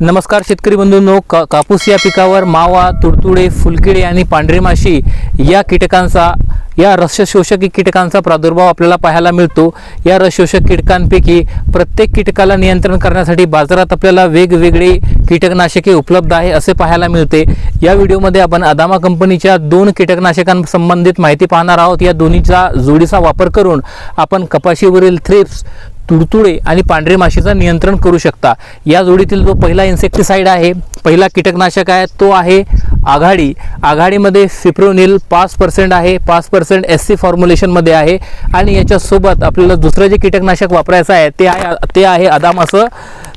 नमस्कार शेतकरी बंधूंनो का कापूस या पिकावर मावा तुडतुडे फुलकिडे आणि पांढरी माशी या कीटकांचा या रसशोषकी कीटकांचा प्रादुर्भाव आपल्याला पाहायला मिळतो. या रसशोषक कीटकांपैकी प्रत्येक कीटकाला नियंत्रण करण्यासाठी बाजारात आपल्याला वेगवेगळे कीटकनाशके उपलब्ध आहे असे पाहायला मिळते. या व्हिडिओमध्ये आपण अदामा कंपनीच्या दोन कीटकनाशकांसंबंधित माहिती पाहणार आहोत. या दोन्हीचा जोडीचा वापर करून आपण कपाशीवरील थ्रिप्स तुडतुडे आणि पांढरे माशीचा नियंत्रण करू शकता. या जोडीतील जो पहिला इन्सेक्टिसाईड आहे पहिला कीटकनाशक आहे तो आहे आघाडी. आघाडीमध्ये फिप्रोनिल पाच पर्सेंट आहे पाच पर्सेंट एस सी फॉर्म्युलेशनमध्ये आहे आणि याच्यासोबत आपल्याला दुसरं जे कीटकनाशक वापरायचं आहे ते आहे ते आहे अदाम असं.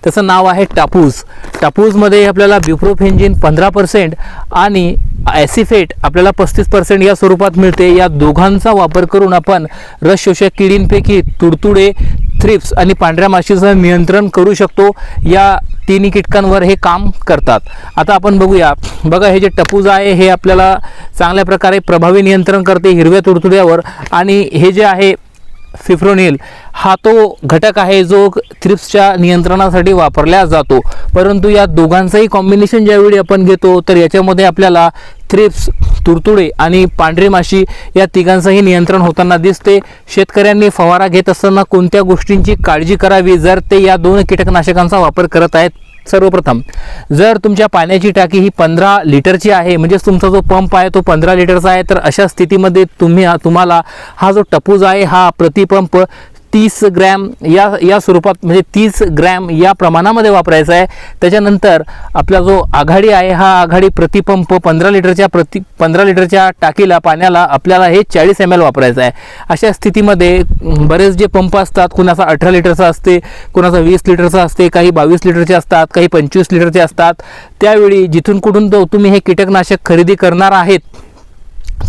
त्याचं नाव आहे टापूस टापूसमध्ये आपल्याला ब्युप्रोफेंजिन पंधरा पर्सेंट आणि ॲसिफेट आपल्याला पस्तीस पर्सेंट या स्वरूपात मिळते. या दोघांचा वापर करून आपण रस शोषक किडींपैकी तुडतुडे थ्रिप्स आणि पांढऱ्या माशीचं नियंत्रण करू शकतो या तिन्ही कीटकांवर हे काम करतात. आता आपण बघूया. बघा हे जे टपूज आहे हे आपल्याला चांगल्या प्रकारे प्रभावी नियंत्रण करते हिरव्या तुडतुड्यावर आणि हे जे आहे फिफ्रोनिल हा तो घटक आहे जो थ्रिप्सच्या नियंत्रणासाठी वापरला जातो. परंतु या दोघांचंही कॉम्बिनेशन ज्यावेळी आपण घेतो तर याच्यामध्ये आपल्याला थ्रिप्स तुडतुडे आणि पांढरी माशी या तिघांचंही नियंत्रण होताना दिसते. शेतकऱ्यांनी फवारा घेत असताना कोणत्या गोष्टींची काळजी करावी जर ते या दोन कीटकनाशकांचा वापर करत आहेत? सर्वप्रथम जर तुमच्या पाण्याची टाकी ही पंधरा लिटरची आहे म्हणजेच तुमचा जो पंप आहे तो पंधरा लिटरचा आहे तर अशा स्थितीमध्ये तुम्ही तुम्हाला हा जो टपूज आहे हा प्रतिपंप तीस ग्रॅम या या स्वरूपात म्हणजे तीस ग्रॅम या प्रमाणामध्ये वापरायचा आहे. त्याच्यानंतर आपला जो आघाडी आहे हा आघाडी प्रतिपंप पंधरा लिटरच्या प्रति पंधरा लिटरच्या टाकीला पाण्याला आपल्याला हे चाळीस एम एल वापरायचं आहे. अशा स्थितीमध्ये बरेच जे पंप असतात कुणाचा अठरा लिटरचा असते कुणाचा वीस लिटरचा असते काही बावीस लिटरचे असतात काही पंचवीस लिटरचे असतात. त्यावेळी जिथून कुठून तो तुम्ही हे कीटकनाशक खरेदी करणार आहेत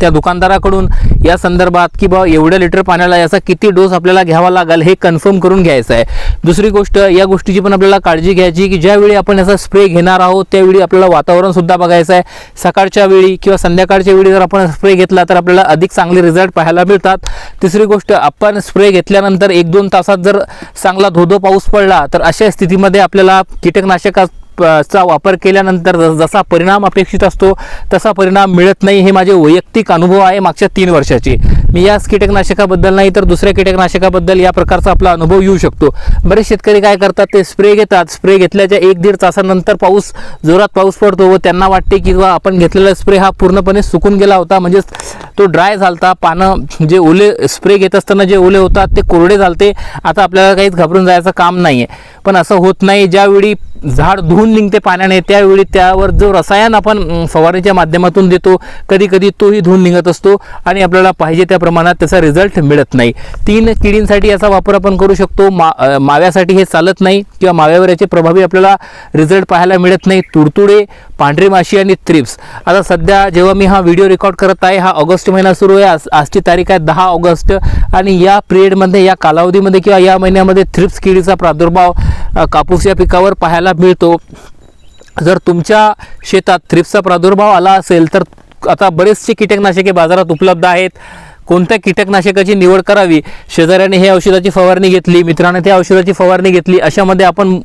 त्या दुकानदाराकडून या संदर्भात की बा एवढ्या लिटर पाण्याला याचा किती डोस आपल्याला घ्यावा लागेल हे कन्फर्म करून घ्यायचं आहे. दुसरी गोष्ट या गोष्टीची पण आपल्याला काळजी घ्यायची की ज्यावेळी आपण याचा स्प्रे घेणार आहोत त्यावेळी आपल्याला वातावरणसुद्धा बघायचं आहे. सकाळच्या वेळी किंवा संध्याकाळच्या वेळी जर आपण स्प्रे घेतला तर आपल्याला अधिक चांगले रिझल्ट पाहायला मिळतात. तिसरी गोष्ट आपण स्प्रे घेतल्यानंतर एक दोन तासात जर चांगला धोधो पाऊस पडला तर अशा स्थितीमध्ये आपल्याला कीटकनाशकात चा वापर केल्यानंतर जसा परिणाम अपेक्षित असतो तसा परिणाम मिळत नाही हे माझे वैयक्तिक अनुभव आहे मागच्या तीन वर्षाचे. मी याच कीटकनाशकाबद्दल नाही तर दुसऱ्या कीटकनाशकाबद्दल या प्रकारचा आपला अनुभव येऊ शकतो. बरेच शेतकरी काय करतात ते स्प्रे घेतात. स्प्रे घेतल्याच्या एक दीड तासानंतर पाऊस जोरात पाऊस पडतो व त्यांना वाटते की बा आपण घेतलेला स्प्रे हा पूर्णपणे सुकून गेला होता. म्हणजेच तो ड्राय झालता पानं जे ओले स्प्रे घेत असताना जे ओले होतात ते कोरडे झालते. आता आपल्याला काहीच घाबरून जायचं काम नाही आहे पण असं होत नाही. ज्यावेळी झाड धुवून निघते पाण्याने त्यावेळी त्यावर जो रसायन आपण फवारणीच्या माध्यमातून देतो कधी कधी तोही धुवून निघत असतो आणि आपल्याला पाहिजे त्या प्रमाणात त्याचा रिझल्ट मिळत नाही. तीन किडींसाठी याचा वापर आपण करू शकतो. मा माव्यासाठी हे चालत नाही किंवा माव्यावर याचे प्रभावी आपल्याला रिझल्ट पाहायला मिळत नाही. तुडतुडे पांढरी माशी आणि थ्रिप्स आता सध्या जेव्हा मी हा व्हिडिओ रेकॉर्ड करत आहे हा ऑगस्ट महिना सुरू आहे. आज आजची तारीख आहे दहा ऑगस्ट. आणि या पिरियडमध्ये या कालावधीमध्ये किंवा या महिन्यामध्ये थ्रिप्स किडीचा प्रादुर्भाव कापूस या पिकावर पाहायला मिळतो. जर तुमच्या शेतात थ्रिप्सचा प्रादुर्भाव आला असेल तर आता बरेचसे कीटकनाशके बाजारात उपलब्ध आहेत. कोणत्या कीटकनाशकाची निवड करावी? शेजाऱ्याने हे औषधाची फवारणी घेतली मित्राने त्या औषधाची फवारणी घेतली अशामध्ये आपण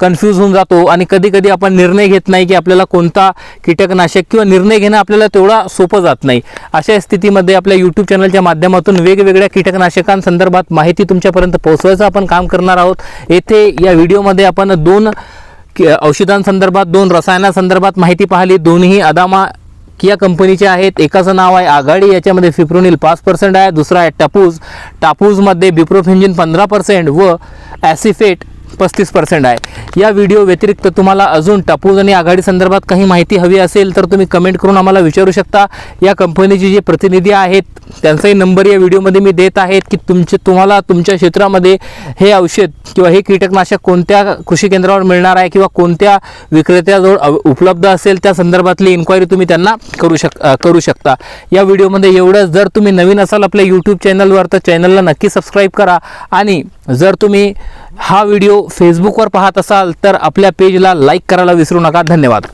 कन्फ्यूज होऊन जातो आणि कधी कधी आपण निर्णय घेत नाही की आपल्याला कोणता कीटकनाशक किंवा निर्णय घेणं आपल्याला तेवढा सोपं जात नाही. अशा स्थितीमध्ये आपल्या यूट्यूब चॅनलच्या माध्यमातून वेगवेगळ्या कीटकनाशकांसंदर्भात माहिती तुमच्यापर्यंत पोहोचवायचं आपण काम करणार आहोत. येथे या व्हिडिओमध्ये आपण दोन औषधांसंदर्भात दोन रसायनासंदर्भात माहिती पाहिली. दोन्ही अदामा किया कंपनीचे आहेत. एकाचं नाव आहे आघाडी याच्यामध्ये फिप्रोनिल पाच पर्सेंट आहे. दुसरा आहे टापूज. टापूजमध्ये बिप्रोफेंजिन पंधरा पर्सेंट व ॲसिफेट पस्तीस पर्सेंट आहे. या व्हिडिओ व्यतिरिक्त तुम्हाला अजून टापूज आणि आघाडी संदर्भात काही माहिती हवी असेल तर तुम्ही कमेंट करून आम्हाला विचारू शकता. या कंपनीचे जे प्रतिनिधी आहेत त्यांचाही नंबर या व्हिडिओमध्ये मी देत आहेत की तुमचे तुम्हाला तुमच्या क्षेत्रामध्ये हे औषध किंवा हे कीटकनाशक कोणत्या कृषी केंद्रावर मिळणार आहे किंवा कोणत्या विक्रेत्याजवळ उपलब्ध असेल त्या संदर्भातली इन्क्वायरी तुम्ही त्यांना करू शक करू शकता. या व्हिडिओमध्ये एवढंच. जर तुम्ही नवीन असाल आपल्या यूट्यूब चॅनलवर तर चॅनलला नक्की सबस्क्राईब करा. आणि जर तुम्ही हा व्हिडिओ फेसबुकवर पाहत असाल तर आपल्या पेजला लाईक करायला विसरू नका. धन्यवाद.